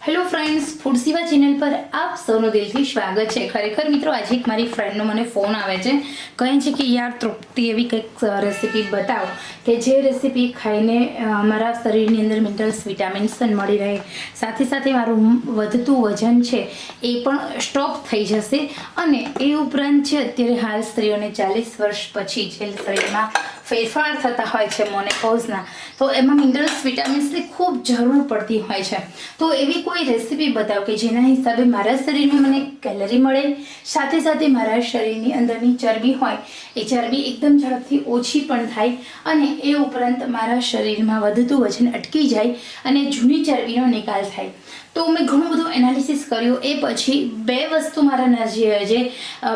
Hello friends food Seva channel પર આપ સૌનું દિલથી સ્વાગત છે. ખરેખર મિત્રો, આજે એક મારી ફ્રેન્ડનો મને ફોન આવે છે. કહે છે કે, યાર તૃપ્તિ, એવી કંઈક રેસીપી બતાવો કે જે રેસીપી ખાઈને મારા શરીરની અંદર મિનરલ્સ વિટામિન્સ પણ મળી રહે. સાથે સાથે મારું વધતું વજન છે એ પણ સ્ટોપ થઈ જશે અને એ ઉપરાંત છે અત્યારે હાલ સ્ત્રીઓને ચાલીસ વર્ષ પછી જે શરીરમાં ફેરફાર થતા હોય છે મોનેકોઝના. તો એમાં મિનરલ્સ વિટામિન્સની ખૂબ જરૂર પડતી હોય છે. તો એવી કોઈ રેસીપી બતાવો કે જેના હિસાબે મારા શરીરમાં મને કેલરી મળે, સાથે સાથે મારા શરીરની અંદરની ચરબી હોય. એ ચરબી એકદમ ઝડપથી ઓછી પણ થાય અને એ ઉપરાંત મારા શરીરમાં વધતું વજન અટકી જાય અને જૂની ચરબીનો નિકાલ થાય. તો મેં ઘણું બધું એનાલિસિસ કર્યું. એ પછી બે વસ્તુ મારા નજીક જે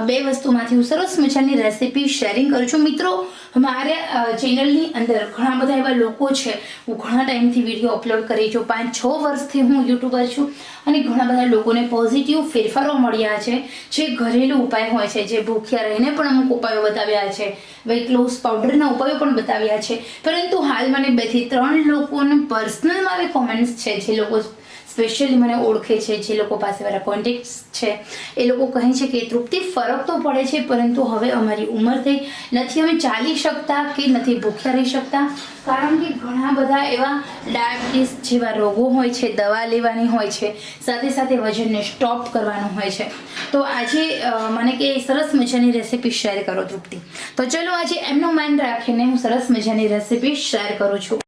બે વસ્તુમાંથી હું સરસ મજાની રેસીપી શેરિંગ કરું છું. મિત્રો, મારે ચેનલની અંદર ઘણા બધા એવા લોકો છે. હું ઘણા ટાઈમથી વીડિયો અપલોડ કરી છું. પાંચ છ વર્ષથી હું યુટ્યુબર છું અને ઘણા બધા લોકોને પોઝિટિવ ફેરફારો મળ્યા છે. જે ઘરેલું ઉપાય હોય છે, જે ભૂખ્યા રહીને પણ અમુક ઉપાયો બતાવ્યા છે. વેટ લોસ પાવડરના ઉપાયો પણ બતાવ્યા છે. પરંતુ હાલ મને બેથી ત્રણ લોકોને પર્સનલ મારે કોમેન્ટ્સ છે, જે લોકો સ્પેશિયલી મને ઓળખે છે, જે લોકો પાસે મારા કોન્ટેક્ટ્સ છે, એ લોકો કહે છે કે, તૃપ્તિ, ફરક તો પડે છે, પરંતુ હવે અમારી ઉંમર થઈ. નથી અમે ચાલી શકતા કે નથી ભૂખ્યા રહી શકતા? કારણ કે ઘણા બધા એવા ડાયાબિટીસ જેવા રોગો હોય છે, દવા લેવાની હોય છે, સાથે સાથે વજનને સ્ટોપ કરવાનું હોય છે. તો આજે મને કે સરસ મજાની રેસીપી શેર કરો તૃપ્તિ. તો ચલો આજે એમનું માઇન્ડ રાખીને હું સરસ મજાની રેસીપી શેર કરું છું.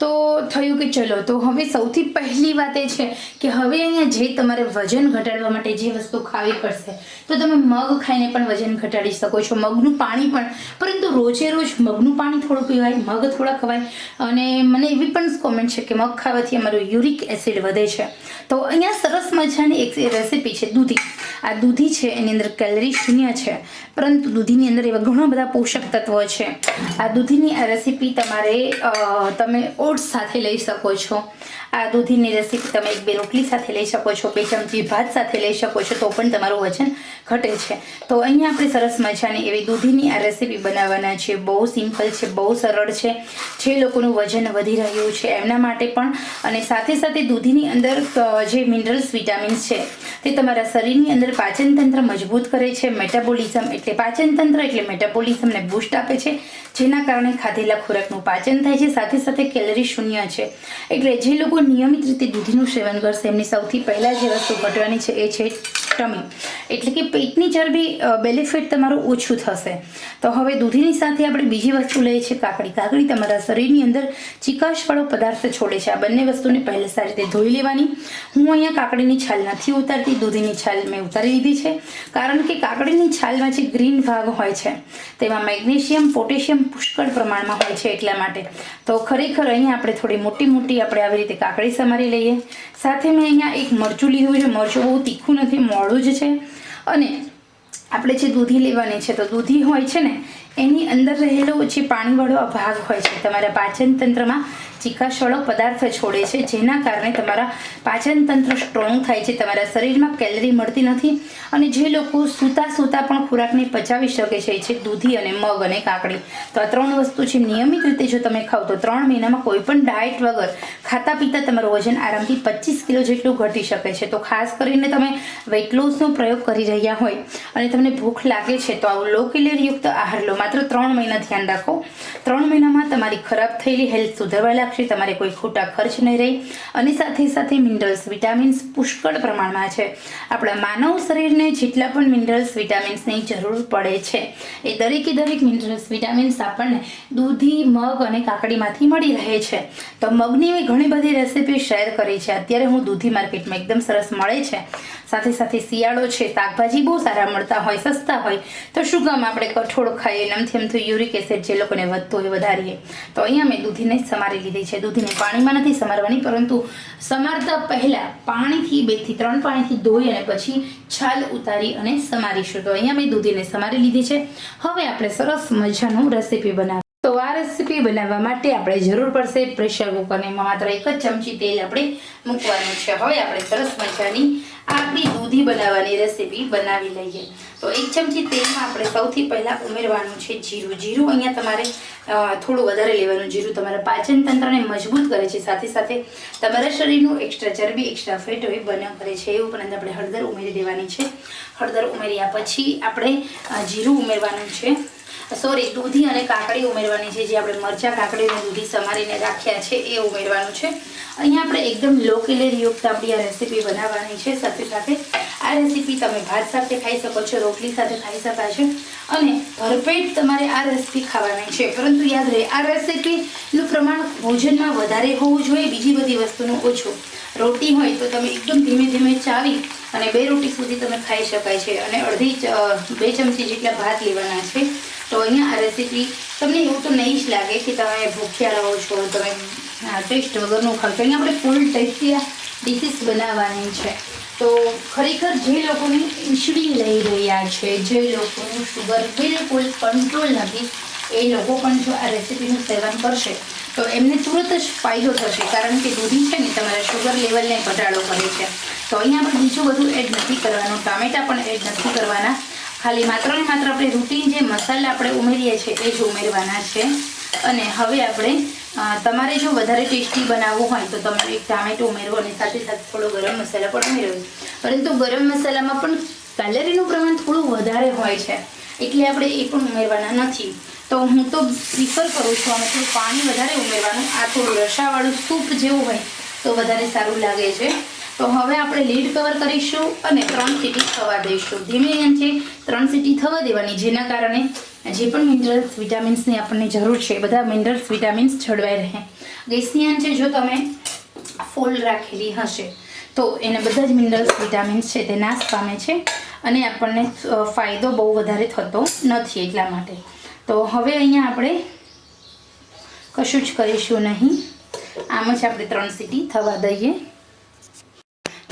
તો થયું કે ચલો, તો હવે સૌથી પહેલી વાત એ છે કે હવે અહીંયા જે તમારે વજન ઘટાડવા માટે જે વસ્તુ ખાવી પડશે, તો તમે મગ ખાઈને પણ વજન ઘટાડી શકો છો, મગનું પાણી પણ, પરંતુ રોજે રોજ મગનું પાણી થોડું પીવાય, મગ થોડા ખવાય, અને મને એવી પણ કોમેન્ટ છે કે મગ ખાવાથી અમારું યુરિક એસિડ વધે છે. તો અહીંયા સરસ મજાની એક રેસીપી છે, દૂધી. આ દૂધી છે, એની અંદર કેલરી શૂન્ય છે, પરંતુ દૂધીની અંદર એવા ઘણા બધા પોષક તત્વો છે. આ દૂધીની આ રેસીપી તમારે તમે ઓટ્સ સાથે લઈ શકો છો. આ દૂધીની રેસીપી તમે એક બે રોટલી સાથે લઈ શકો છો, બે ચમચી ભાત સાથે લઈ શકો છો, તો પણ તમારું વજન ઘટે છે. તો અહીંયા આપણે સરસ મજાની એવી દૂધીની આ રેસીપી બનાવવાના છે. બહુ સિમ્પલ છે, બહુ સરળ છે. જે લોકોનું વજન વધી રહ્યું છે એમના માટે પણ. અને સાથે સાથે દૂધીની અંદર જે મિનરલ્સ, વિટામિન્સ છે, તે તમારા શરીરની અંદર પાચન તંત્ર મજબૂત કરે છે. મેટાબોલિઝમ એટલે પાચનતંત્ર એટલે મેટાબોલિઝમને બૂસ્ટ આપે છે. જેના કારણે ખાધેલા ખોરાકનું પાચન થાય છે, સાથે સાથે કેલરી શૂન્ય છે. એટલે જે લોકો નિયમિત રીતે દૂધીનું સેવન કરશે, એમની સૌથી પહેલાં જે વસ્તુ ઘટવાની છે એ છે ટમી. એટલે કે પેટની ચરબી બેનિફિટ તમારું ઓછું થશે. તો હવે દૂધીની સાથે આપણે બીજી વસ્તુ લઈએ છીએ કાકડી. કાકડી તમારા શરીરની અંદર ચિકાશવાળો પદાર્થ છોડે છે. આ બંને વસ્તુને પહેલે સારી રીતે ધોઈ લેવાની. હું અહીંયા કાકડીની છાલ નથી ઉતારતી, દૂધીની છાલ મેં ઉતારી લીધી છે. કારણ કે કાકડીની છાલમાં જે ગ્રીન ભાગ હોય છે, તેમાં મેગ્નેશિયમ, પોટેશિયમ પુષ્કળ પ્રમાણમાં હોય છે એટલા માટે. તો ખરેખર અહીંયા આપણે થોડી મોટી મોટી આપણે આવી રીતે કાકડી સમારી લઈએ. સાથે મેં અહીંયા એક મરચું લીધું છે. મરચું બહુ તીખું નથી, મોડું જ છે. અને આપણે જે દૂધી લેવાની છે, તો દૂધી હોય છે ને, એની અંદર રહેલો જે પાણીવાળો ભાગ હોય છે, તમારા પાચન તંત્રમાં ચિકાશવાળો પદાર્થ છોડે છે, જેના કારણે તમારા પાચન તંત્ર સ્ટ્રોંગ થાય છે, તમારા શરીરમાં કેલરી મળતી નથી અને જે લોકો સૂતા સૂતા પણ ખોરાકને પચાવી શકે છે જે દૂધી અને મગ અને કાકડી. તો આ ત્રણ વસ્તુ છે, નિયમિત રીતે જો તમે ખાવ તો ત્રણ મહિનામાં કોઈ પણ ડાયટ વગર ખાતા પીતા તમારું વજન આરામથી પચીસ કિલો જેટલું ઘટી શકે છે. તો ખાસ કરીને તમે વેઇટ લોસનો પ્રયોગ કરી રહ્યા હોય અને તમને ભૂખ લાગે છે, તો આવું લો કેલરીયુક્ત આહાર લો. માત્ર ત્રણ મહિના ધ્યાન રાખો. ત્રણ મહિનામાં તમારી ખરાબ થયેલી હેલ્થ સુધરવા લાગશે તમારે કોઈ ખોટા ખર્ચ નહીં રહે. અને સાથે સાથે મિનરલ્સ વિટામિન્સ પુષ્કળ પ્રમાણમાં છે. આપણા માનવ શરીરને જેટલા પણ મિનરલ્સ વિટામિન્સની જરૂર પડે છે, એ દરેકે દરેક મિનરલ્સ વિટામિન્સ આપણને દૂધી, મગ અને કાકડીમાંથી મળી રહે છે. તો મગની મેં ઘણી બધી રેસીપી શેર કરી છે. અત્યારે હું દૂધી માર્કેટમાં એકદમ સરસ મળે છે. સાથે સાથે શિયાળો છે, શાકભાજી બહુ સારા મળતા હોય, સસ્તા હોય. તો શું કામ આપણે કઠોળ ખાઈએ ને આમથી આમથી યુરિક એસિડ જે લોકોને વધતો હોય વધારીએ. તો અહીંયા મેં દૂધીને સમારી લીધી છે. દૂધીને પાણીમાં નથી સમારવાની, પરંતુ સમારતા પહેલાં પાણીથી બેથી ત્રણ પાણીથી ધોઈ અને પછી છાલ ઉતારી અને સમારીશું. તો અહીંયા મેં દૂધીને સમારી લીધી છે. હવે આપણે સરસ મજાનું રેસીપી બનાવી તો આ રેસીપી બનાવવા માટે આપણે જરૂર પડશે પ્રેશર કુકરને એમાં માત્ર એક જ ચમચી તેલ આપણે મૂકવાનું છે. હવે આપણે સરસ મજાની આપણી દૂધી બનાવવાની રેસીપી બનાવી લઈએ. તો એક ચમચી તેલમાં આપણે સૌથી પહેલાં ઉમેરવાનું છે જીરું. જીરું અહીંયા તમારે થોડું વધારે લેવાનું. જીરું તમારા પાચન તંત્રને મજબૂત કરે છે. સાથે સાથે તમારા શરીરનું એક્સ્ટ્રા ચરબી એક્સ્ટ્રા ફેટ હોય, બને કરે છે. એ ઉપરાંત આપણે હળદર ઉમેરી દેવાની છે. હળદર ઉમેર્યા પછી આપણે જીરું ઉમેરવાનું છે. સોરી દૂધી અને કાકડી ઉમેરવાની છે, જે આપણે મરચાં, કાકડી અને દૂધી સમારીને રાખ્યા છે, એ ઉમેરવાનું છે. અહીંયા આપણે એકદમ લો કેલેરીયુક્ત આપણી આ રેસીપી બનાવવાની છે, સાથે સાથે. આ રેસીપી તમે ભાત સાથે ખાઈ શકો છો, રોટલી સાથે ખાઈ શકાય છે, અને ભરપેટ તમારે આ રેસીપી ખાવાની છે. પરંતુ યાદ રહે, આ રેસીપીનું પ્રમાણ ભોજનમાં વધારે હોવું જોઈએ, બીજી બધી વસ્તુનું ઓછું. રોટી હોય તો તમે એકદમ ધીમે ધીમે ચાવી અને બે રોટી સુધી તમે ખાઈ શકાય છે, અને અડધી બે ચમચી જેટલા ભાત લેવાના છે. તો અહીંયા આ રેસીપી તમને એવું તો નહીં જ લાગે કે તમે ભૂખ્યા રહો છો, તમે ટેસ્ટ વગરનું ખાવ છો. અહીંયા આપણે ફૂલ ટેસ્ટી ડિશિસ બનાવવાની છે. તો ખરેખર જે લોકોને ઇન્સ્યુલિન લઈ રહ્યા છે, જે લોકોનું શુગર બિલકુલ કંટ્રોલ નથી, એ લોકો પણ જો આ રેસીપીનું સેવન કરશે, તો એમને તુરંત જ ફાયદો થશે. કારણ કે દૂધી છે ને, તમારા શુગર લેવલને ઘટાડો કરે છે. તો અહીંયા આપણે બીજું બધું એડ નથી કરવાનું, ટામેટા પણ એડ નથી કરવાના. ખાલી માત્ર ને માત્ર આપણે રૂટીન જે મસાલા આપણે ઉમેરીએ છીએ એ જ ઉમેરવાના છે. અને હવે આપણે તમારે જો વધારે ટેસ્ટી બનાવવું હોય તો તમારે એક ટામેટું ઉમેરવો અને સાથે સાથે થોડો ગરમ મસાલા પણ ઉમેરવો. પરંતુ ગરમ મસાલામાં પણ કેલરીનું પ્રમાણ થોડું વધારે હોય છે. એટલે આપણે એ પણ ઉમેરવાના નથી. તો હું તો પ્રિફર કરું છું આમાં થોડું પાણી વધારે ઉમેરવાનું. આ થોડું રસાવાળું સૂપ જેવું હોય તો વધારે સારું લાગે છે. તો હવે આપણે લીડ કવર કરીશું અને ત્રણ સીટી થવા દઈશું. ધીમે આંચે ત્રણ સીટી થવા દેવાની, જેના કારણે જે પણ મિનરલ્સ વિટામિન્સની આપણને જરૂર છે બધા મિનરલ્સ વિટામિન્સ જળવાઈ રહે. ગેસની આંચે જો તમે ફોલ્ડ રાખેલી હશે, તો એના બધા જ મિનરલ્સ વિટામિન્સ છે, તે નાશ પામે છે અને આપણને ફાયદો બહુ વધારે થતો નથી એટલા માટે. તો હવે અહીંયા આપણે કશું જ કરીશું નહીં. આમ જ આપણે ત્રણ સીટી થવા દઈએ.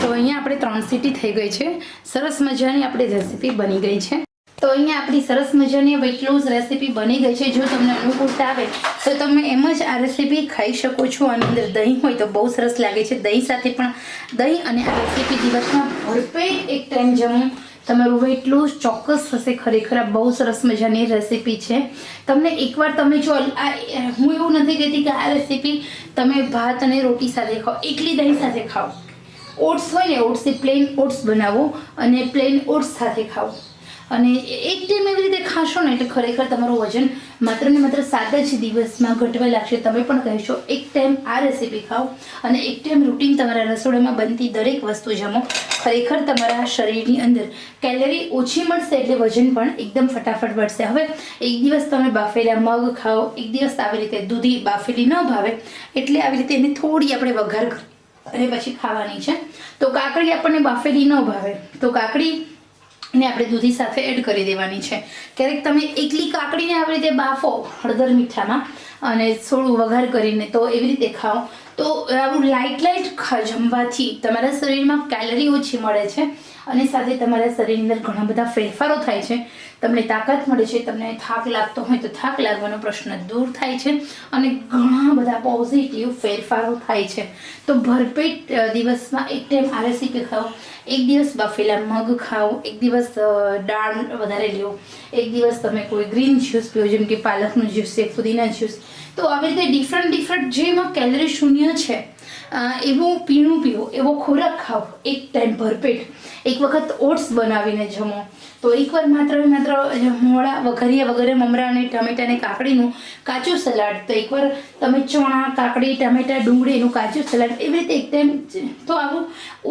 તો અહીંયા આપણે ત્રણ સીટી થઈ ગઈ છે. સરસ મજાની આપણી રેસીપી બની ગઈ છે. તો અહીંયા આપણી સરસ મજાની વેટ લોસ રેસીપી બની ગઈ છે. જો તમને અનુકૂળતા આવે, તો તમે એમ જ આ રેસીપી ખાઈ શકો છો. અને અંદર દહીં હોય તો બહુ સરસ લાગે છે. દહીં સાથે પણ દહીં અને આ રેસીપી દિવસમાં ભરપેટ એક ટાઈમ જમો. તમારું વેટ લોસ ચોક્કસ થશે ખરેખર બહુ સરસ મજાની રેસીપી છે. તમને એકવાર તમે જો, આ, હું એવું નથી કહેતી કે આ રેસીપી તમે ભાત અને રોટી સાથે ખાઓ. એકલી દહીં સાથે ખાઓ. ઓટ્સ હોય ને ઓટ્સ એ પ્લેન ઓટ્સ બનાવો અને પ્લેન ઓટ્સ સાથે ખાઓ. અને એક ટાઈમ એવી રીતે ખાશો ને, એટલે ખરેખર તમારું વજન માત્ર ને માત્ર સાત જ દિવસમાં ઘટવા લાગશે. તમે પણ કહેશો, એક ટાઈમ આ રેસીપી ખાઓ અને એક ટાઈમ રૂટીન તમારા રસોડામાં બનતી દરેક વસ્તુ જમો ખરેખર તમારા શરીરની અંદર કેલરી ઓછી મળશે એટલે વજન પણ એકદમ ફટાફટ વધશે. હવે એક દિવસ તમે બાફેલા મગ ખાઓ, એક દિવસ આવી રીતે દૂધી બાફેલી ન ભાવે, એટલે આવી રીતે એને થોડી આપણે વઘાર કરી અને પછી ખાવાની છે. તો કાકડી આપણને બાફેલી ન ભાવે. તો કાકડી ને આપણે દૂધી સાથે એડ કરી દેવાની છે. ક્યારેક તમે એકલી કાકડીને આવી રીતે બાફો હળદર મીઠામાં અને થોડું વઘાર કરીને તો એવી રીતે ખાઓ. તો આવું લાઇટ લાઇટ જમવાથી તમારા શરીરમાં કેલરી ઓછી મળે છે અને સાથે તમારા શરીરની અંદર ઘણા બધા ફેરફારો થાય છે. તમને તાકાત મળે છે, તમને થાક લાગતો હોય તો થાક લાગવાનો પ્રશ્ન દૂર થાય છે અને ઘણા બધા પોઝિટિવ ફેરફારો થાય છે. તો ભરપેટ દિવસમાં એક ટાઈમ આ રેસીપી ખાઓ, એક દિવસ બફેલા મગ ખાઓ, એક દિવસ દાળ વધારે લો એક દિવસ તમે કોઈ ગ્રીન જ્યુસ પીઓ, જેમ કે પાલકનું જ્યુસ છે ફુદીના જ્યુસ તો આવી રીતે ડિફરન્ટ ડિફરન્ટ જેમાં કેલરી શૂન્ય છે એવું પીણું પીવો એવો ખોરાક ખાઓ એક ટાઈમ ભરપેટ. એક વખત ઓટ્સ બનાવીને જમો. તો એકવાર માત્ર માત્ર મોળા વઘારિયા વગેરે મમરા અને ટમેટા અને કાકડીનું કાચું સલાડ તો એકવાર તમે ચણા કાકડી ટમેટા ડુંગળીનું કાચું સલાડ એવી રીતે એક ટાઈમ તો આવું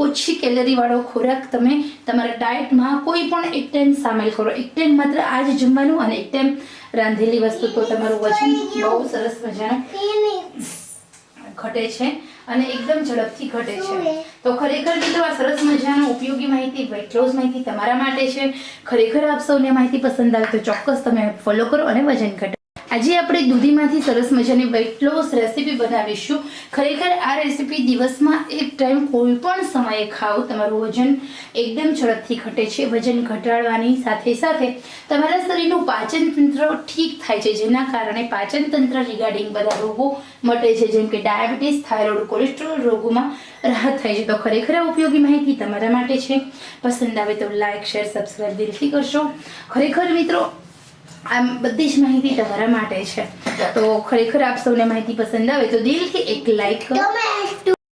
ઓછી કેલરીવાળો ખોરાક તમે તમારા ડાયટમાં કોઈ પણ એક ટાઈમ સામેલ કરો. એક ટાઈમ માત્ર આ જ જમવાનું અને એક ટાઈમ રાંધેલી વસ્તુ. તો તમારું વજન બહુ સરસ મજાનું ઘટે છે. અને એકદમ ઝડપથી ઘટે છે. તો ખરેખર મિત્રો આ સરસ મજાનો ઉપયોગી માહિતી વેટ લોસ માહિતી તમારા માટે છે. ખરેખર આપ સૌને માહિતી પસંદ આવે તો ચોક્કસ તમે ફોલો કરો અને વજન ઘટાડો આજે આપણે દૂધીમાંથી સરસ મજાની વેટ લોસ રેસીપી બનાવીશું. ખરેખર આ રેસીપી દિવસમાં એક ટાઈમ કોઈ પણ સમયે ખાઓ. તમારું વજન એકદમ ઝડપથી ઘટે છે. વજન ઘટાડવાની સાથે સાથે તમારા શરીરનું પાચન તંત્ર ઠીક થાય છે. જેના કારણે પાચન તંત્ર રિગાર્ડિંગ બધા રોગો મટે છે. જેમ કે ડાયાબિટીસ થાઇરોઇડ કોલેસ્ટ્રોલ રોગોમાં રાહત થાય છે. તો ખરેખર ઉપયોગી માહિતી તમારા માટે છે. પસંદ આવે તો લાઇક શેર સબસ્ક્રાઈબ દિલથી કરશો ખરેખર મિત્રો આમ બધી જ માહિતી તમારા માટે છે. તો ખરેખર આપ સૌને માહિતી પસંદ આવે તો દિલથી એક લાઈક